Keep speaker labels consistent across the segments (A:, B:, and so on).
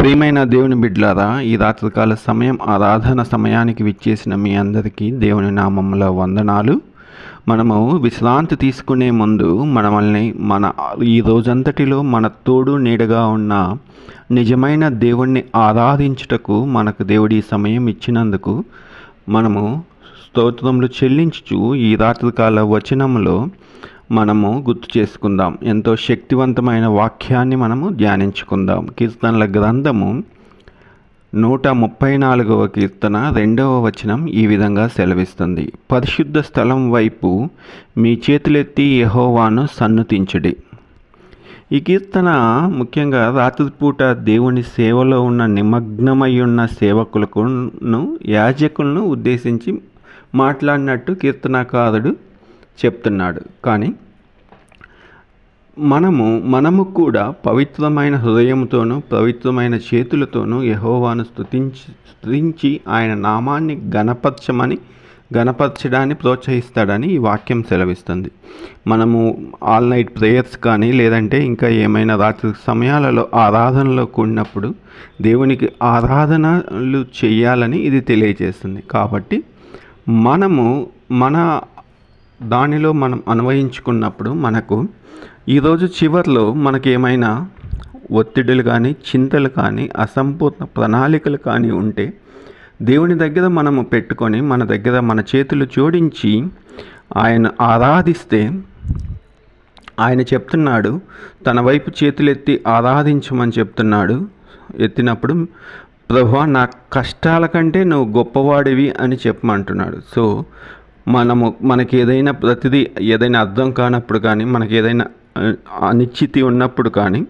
A: ప్రియమైన దేవుని బిడ్డలారా ఈ రాత్రికాల సమయం ఆరాధన సమయానికి విచ్చేసిన మీ అందరికీ దేవుని నామంలో వందనాలు. మనము విశ్రాంతి తీసుకునే ముందు మనమల్ని మన ఈ రోజంతటిలో మన తోడు నీడగా ఉన్న నిజమైన దేవుణ్ణి ఆరాధించుటకు మనకు దేవుడి సమయం ఇచ్చినందుకు మనము స్తోత్రములు చెల్లించుచు ఈ రాత్రికాల వచనంలో మనము గుర్తు చేసుకుందాం. ఎంతో శక్తివంతమైన వాక్యాన్ని మనము ధ్యానించుకుందాం. కీర్తనల గ్రంథము నూట ముప్పై నాలుగవ కీర్తన రెండవ వచనం ఈ విధంగా సెలవిస్తుంది. పరిశుద్ధ స్థలం వైపు మీ చేతులెత్తి యహోవాను సన్నుతించుడి. ఈ కీర్తన ముఖ్యంగా రాత్రిపూట దేవుని సేవలో ఉన్న నిమగ్నమై ఉన్న యాజకులను ఉద్దేశించి మాట్లాడినట్టు కీర్తనకారుడు చెప్తున్నాడు. కానీ మనము మనము కూడా పవిత్రమైన హృదయంతోనూ పవిత్రమైన చేతులతోనూ యహోవాను స్థుతించి స్థుతించి ఆయన నామాన్ని గణపరచమని గణపరచడాన్ని ప్రోత్సహిస్తాడని ఈ వాక్యం సెలవిస్తుంది. మనము ఆల్ నైట్ ప్రేయర్స్ కానీ లేదంటే ఇంకా ఏమైనా రాత్రి సమయాలలో ఆరాధనలో కూడినప్పుడు దేవునికి ఆరాధనలు చేయాలని ఇది తెలియజేస్తుంది. కాబట్టి మనము మన దానిలో మనం అన్వయించుకున్నప్పుడు మనకు ఈరోజు చివరిలో మనకి ఏమైనా ఒత్తిడులు కానీ చింతలు కానీ అసంపూర్ణ ప్రణాళికలు కానీ ఉంటే దేవుని దగ్గర మనము పెట్టుకొని మన దగ్గర మన చేతులు జోడించి ఆయన ఆరాధిస్తే ఆయన చెప్తున్నాడు తన వైపు చేతులెత్తి ఆరాధించమని చెప్తున్నాడు ఎత్తినప్పుడు ప్రభా నా కష్టాల కంటే నువ్వు గొప్పవాడివి అని చెప్పమంటున్నాడు. సో మనము మనకి ఏదైనా ప్రతిదీ ఏదైనా అర్థం కానప్పుడు కానీ మనకి ఏదైనా అనిశ్చితి ఉన్నప్పుడు కానీ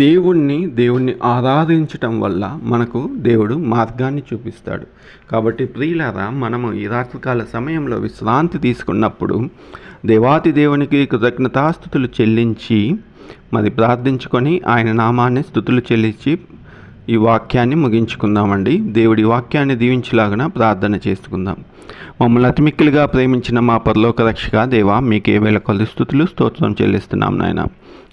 A: దేవుణ్ణి దేవుణ్ణి ఆరాధించటం వల్ల మనకు దేవుడు మార్గాన్ని చూపిస్తాడు. కాబట్టి ప్రియులారా మనము ఈ రాత్రికాల సమయంలో విశ్రాంతి తీసుకున్నప్పుడు దేవాతి దేవునికి కృతజ్ఞతాస్థుతులు చెల్లించి మరి ప్రార్థించుకొని ఆయన నామాన్ని స్థుతులు చెల్లించి ఈ వాక్యాన్ని ముగించుకుందామండి. దేవుడి వాక్యాన్ని దీవించలాగన ప్రార్థన చేసుకుందాం. మమ్మల్ని అతిమిక్కిలుగా ప్రేమించిన మా పరలోక రక్షక దేవా మీకే వేళ కొద్ది స్థుతులు స్తోత్రం చెల్లిస్తున్నాం నాయన.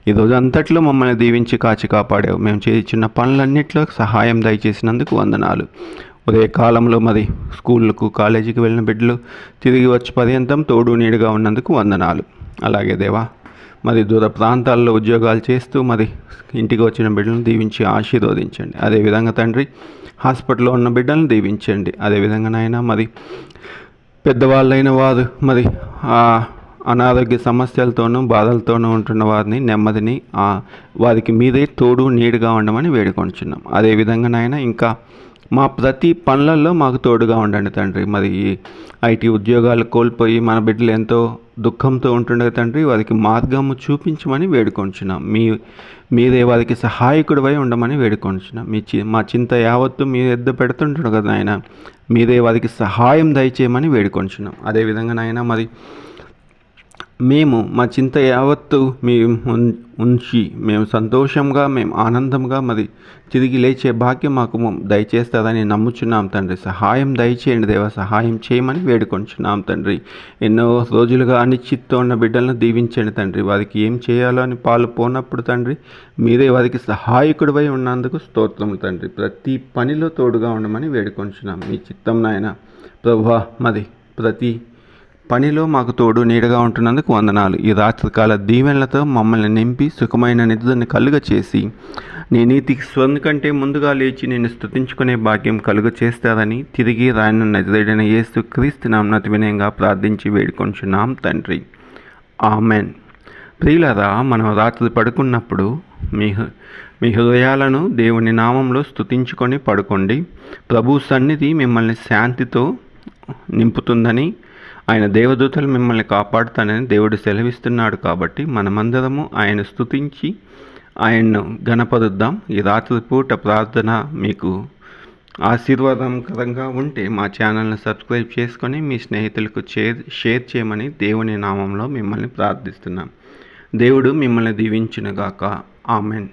A: ఈ రోజు అంతట్లో మమ్మల్ని దీవించి కాచి కాపాడావు. మేము చేసిన పనులన్నింటిలో సహాయం దయచేసినందుకు వందనాలు. ఉదయ కాలంలో మరి స్కూళ్ళకు కాలేజీకి వెళ్ళిన బిడ్డలు తిరిగి వచ్చి పర్యంతం తోడు నీడుగా ఉన్నందుకు వందనాలు. అలాగే దేవా మరి దూర ప్రాంతాల్లో ఉద్యోగాలు చేస్తూ మరి ఇంటికి వచ్చిన బిడ్డలను దీవించి ఆశీర్వదించండి. అదేవిధంగా తండ్రి హాస్పిటల్లో ఉన్న బిడ్డలను దీవించండి. అదేవిధంగా నాయన మరి పెద్దవాళ్ళైన వారు మరి అనారోగ్య సమస్యలతోనూ బాధలతోనూ ఉంటున్న వారిని నెమ్మదిని వారికి మీదే తోడు నీడుగా ఉండమని వేడుకొంటున్నాం అదేవిధంగా నాయన ఇంకా మా ప్రతి పనులలో మాకు తోడుగా ఉండండి తండ్రి. మరి ఐటీ ఉద్యోగాలు కోల్పోయి మన బిడ్డలు ఎంతో దుఃఖంతో ఉంటుండగా తండ్రి వారికి మార్గము చూపించమని వేడుకొంచున్నాం. మీ మీరే వారికి సహాయకుడివై ఉండమని వేడుకొంచున్నాం. మీ చి మా చింత యావత్తు మీ ఎద్ద పెడుతుంటాడు కదా నాయన మీరే వారికి సహాయం దయచేయమని వేడుకొంచున్నాం. అదేవిధంగా నాయన మరి మేము మా చింత యావత్తు మీ ఉంచి మేము సంతోషంగా మేము ఆనందంగా మరి తిరిగి లేచే భాగ్యం మాకు దయచేస్తారని నమ్ముచున్నాం తండ్రి. సహాయం దయచేయండి దేవ సహాయం చేయమని వేడుకొంచున్నాం తండ్రి. ఎన్నో రోజులుగా అనిశ్చిత్తో ఉన్న బిడ్డలను దీవించండి తండ్రి. వారికి ఏం చేయాలో అని పాలు పోనప్పుడు తండ్రి మీరే వారికి సహాయకుడివై ఉన్నందుకు స్తోత్రము తండ్రి. ప్రతి పనిలో తోడుగా ఉండమని వేడుకొంచున్నాం. మీ చిత్తం నాయన ప్రభా మరి ప్రతి పనిలో మాకు తోడు నీడగా ఉంటున్నందుకు వందనాలు. ఈ రాత్రికాల దీవెనలతో మమ్మల్ని నింపి సుఖమైన నిధులను కలుగ చేసి నీ నీతికి స్వంత కంటే ముందుగా లేచి నేను స్థుతించుకునే భాగ్యం కలుగ చేస్తారని తిరిగి రాయన నజరేడైన యేసు క్రీస్తు నామనతి వినయంగా ప్రార్థించి వేడుకొంచున్నాం తండ్రి. ఆమెన్. ప్రియులరా మనం రాత్రి పడుకున్నప్పుడు మీ మీ హృదయాలను దేవుని నామంలో స్థుతించుకొని పడుకోండి. ప్రభు సన్నిధి మిమ్మల్ని శాంతితో నింపుతుందని ఆయన దేవదూతలు మిమ్మల్ని కాపాడుతానని దేవుడు సెలవిస్తున్నాడు కాబట్టి మనమందరము ఆయన స్థుతించి ఆయన్ను గణపరుద్దాం ఈ రాత్రిపూట ప్రార్థన మీకు ఆశీర్వాదకరంగా ఉంటే మా ఛానల్ని సబ్స్క్రైబ్ చేసుకొని మీ స్నేహితులకు షేర్ షేర్ చేయమని దేవుని నామంలో మిమ్మల్ని ప్రార్థిస్తున్నాం. దేవుడు మిమ్మల్ని దీవించినగాక. ఆమెన్.